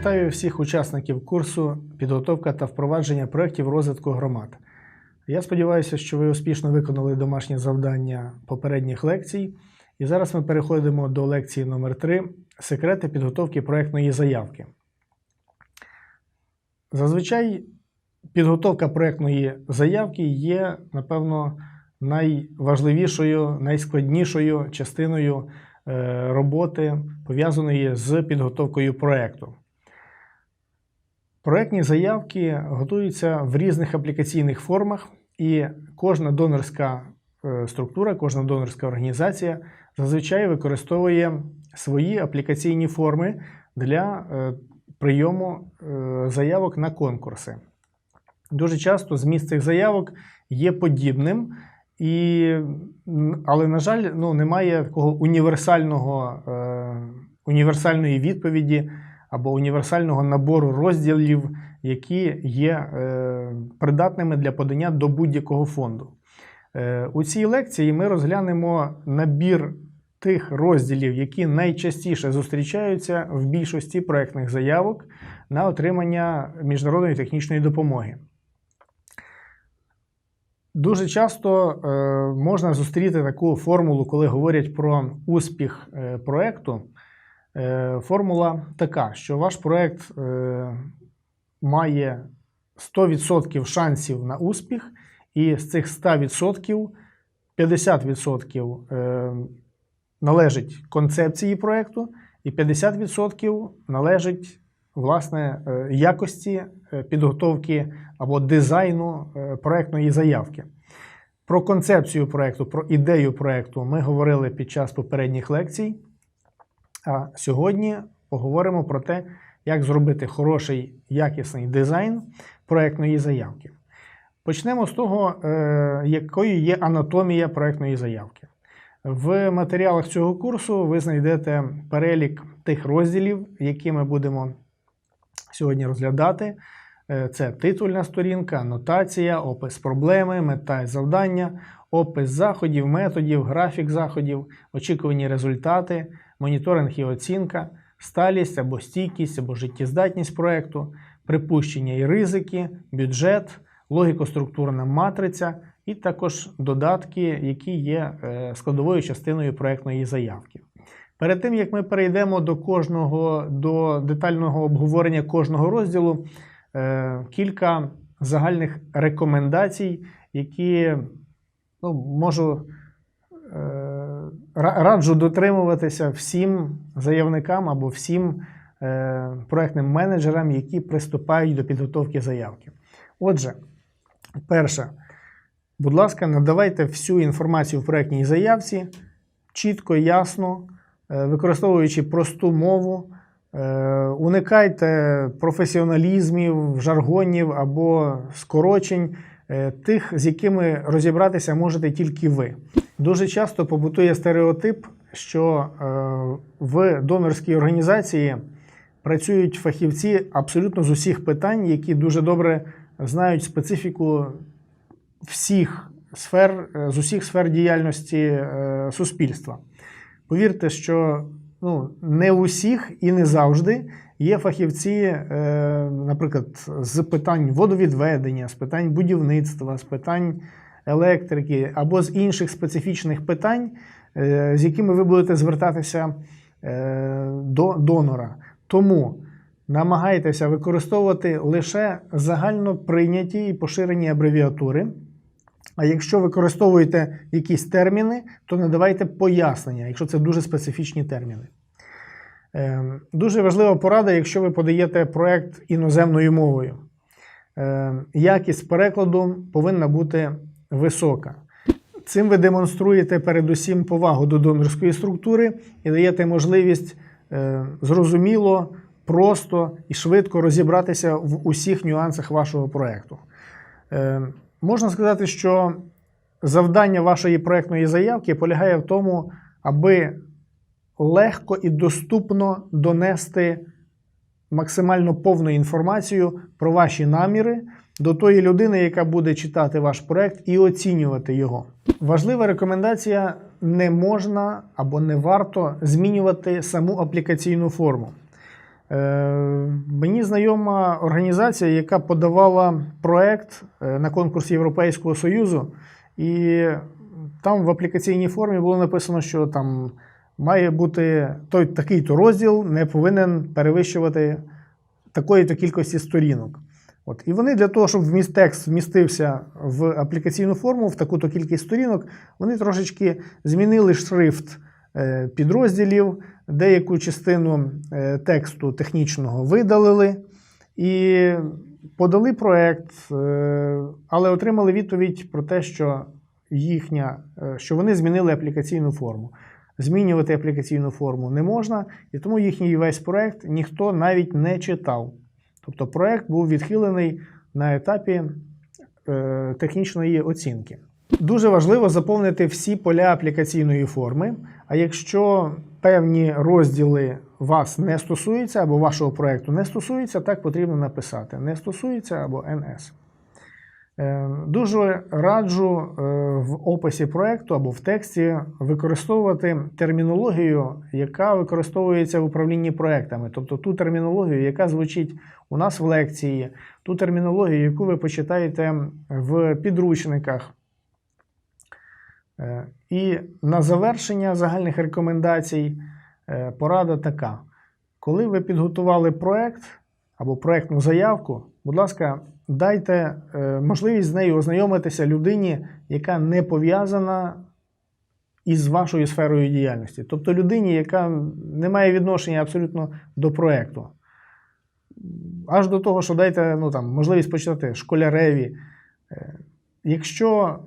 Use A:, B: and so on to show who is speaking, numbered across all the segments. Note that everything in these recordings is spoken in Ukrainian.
A: Вітаю всіх учасників курсу підготовка та впровадження проєктів розвитку громад. Я сподіваюся, що ви успішно виконали домашні завдання попередніх лекцій. І зараз ми переходимо до лекції номер 3 секрети підготовки проєктної заявки. Зазвичай підготовка проєктної заявки є, напевно, найважливішою, найскладнішою частиною е, роботи, пов'язаної з підготовкою проєкту. Проєктні заявки готуються в різних аплікаційних формах, і кожна донорська е, структура, кожна донорська організація зазвичай використовує свої аплікаційні форми для е, прийому е, заявок на конкурси. Дуже часто зміст цих заявок є подібним, і, але, на жаль, ну, немає такого універсального, універсальної відповіді або універсального набору розділів, які є е, придатними для подання до будь-якого фонду. Е, у цій лекції ми розглянемо набір тих розділів, які найчастіше зустрічаються в більшості проєктних заявок на отримання міжнародної технічної допомоги. Дуже часто е, можна зустріти таку формулу, коли говорять про успіх проєкту. Е, формула така, що ваш проєкт е, має 100% шансів на успіх, і з цих 100% 50% е, належить концепції проєкту, і 50% належить власне якості підготовки або дизайну проєктної заявки. Про концепцію проєкту, про ідею проєкту ми говорили під час попередніх лекцій. А сьогодні поговоримо про те, як зробити хороший якісний дизайн проєктної заявки. Почнемо з того, е, якою є анатомія проєктної заявки. В матеріалах цього курсу ви знайдете перелік тих розділів, які ми будемо сьогодні розглядати. Е, Це титульна сторінка, анотація, опис проблеми, мета і завдання, опис заходів, методів, графік заходів, очікувані результати, моніторинг і оцінка, сталість або стійкість або життєздатність проєкту, припущення і ризики, бюджет, логіко-структурна матриця і також додатки, які є е, складовою частиною проєктної заявки. Перед тим як ми перейдемо до кожного до детального обговорення кожного розділу, е, кілька загальних рекомендацій, які ну, можу е, раджу дотримуватися всім заявникам або всім е, проектним менеджерам, які приступають до підготовки заявки. Отже, перше, будь ласка, надавайте всю інформацію в проектній заявці чітко, ясно, е, використовуючи просту мову. Е, Уникайте професіоналізмів, жаргонів або скорочень, тих, з якими розібратися можете тільки ви. Дуже часто побутує стереотип, що е, в донорській організації працюють фахівці абсолютно з усіх питань, які дуже добре знають специфіку всіх сфер, е, з усіх сфер діяльності е, суспільства. Повірте, що ну, не у всіх і не завжди є фахівці, наприклад, з питань водовідведення, з питань будівництва, з питань електрики або з інших специфічних питань, е, з якими ви будете звертатися е, до донора. Тому намагайтеся використовувати лише загально прийняті і поширені абревіатури. А якщо використовуєте якісь терміни, то надавайте пояснення, якщо це дуже специфічні терміни. Ем, Дуже важлива порада, якщо ви подаєте проект іноземною мовою. Якість перекладу повинна бути висока. Цим ви демонструєте передусім повагу до донорської структури і даєте можливість е, зрозуміло, просто і швидко розібратися в усіх нюансах вашого проекту. Е, Можна сказати, що завдання вашої проектної заявки полягає в тому, аби легко і доступно донести максимально повну інформацію про ваші наміри до тої людини, яка буде читати ваш проект і оцінювати його. Важлива рекомендація: не можна або не варто змінювати саму аплікаційну форму. Е, Мені знайома організація, яка подавала проект е, на конкурс Європейського Союзу, і там в аплікаційній формі було написано, що там має бути той такий-то розділ, не повинен перевищувати такої-то кількості сторінок. От. І вони для того, щоб вміст текст вмістився в аплікаційну форму, в таку-то кількість сторінок, вони трошечки змінили шрифт е, підрозділів, деяку частину е, тексту технічного видалили і подали проект, е, але отримали відповідь про те, що їхня, що вони змінили аплікаційну форму. Змінювати аплікаційну форму не можна, і тому їхній весь проект ніхто навіть не читав. Тобто проект був відхилений на етапі е, технічної оцінки. Дуже важливо заповнити всі поля аплікаційної форми. А якщо певні розділи вас не стосуються або вашого проекту не стосуються, так потрібно написати не стосується або NS. Е, Дуже раджу е, в описі проекту або в тексті використовувати термінологію, яка використовується в управлінні проектами, тобто ту термінологію, яка звучить у нас в лекції, ту термінологію, яку ви почитаєте в підручниках. Е, І на завершення загальних рекомендацій порада така: коли ви підготували проект або проектну заявку, будь ласка, дайте е, можливість з нею ознайомитися людині, яка не пов'язана із вашою сферою діяльності. Тобто людині, яка не має відношення абсолютно до проекту. Аж до того, що дайте ну, там, можливість почитати школяреві. Е, Якщо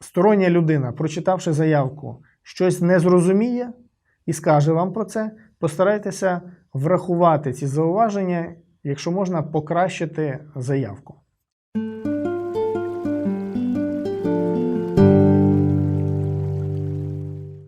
A: стороння людина, прочитавши заявку, щось не зрозуміє і скаже вам про це, постарайтеся врахувати ці зауваження, якщо можна покращити заявку.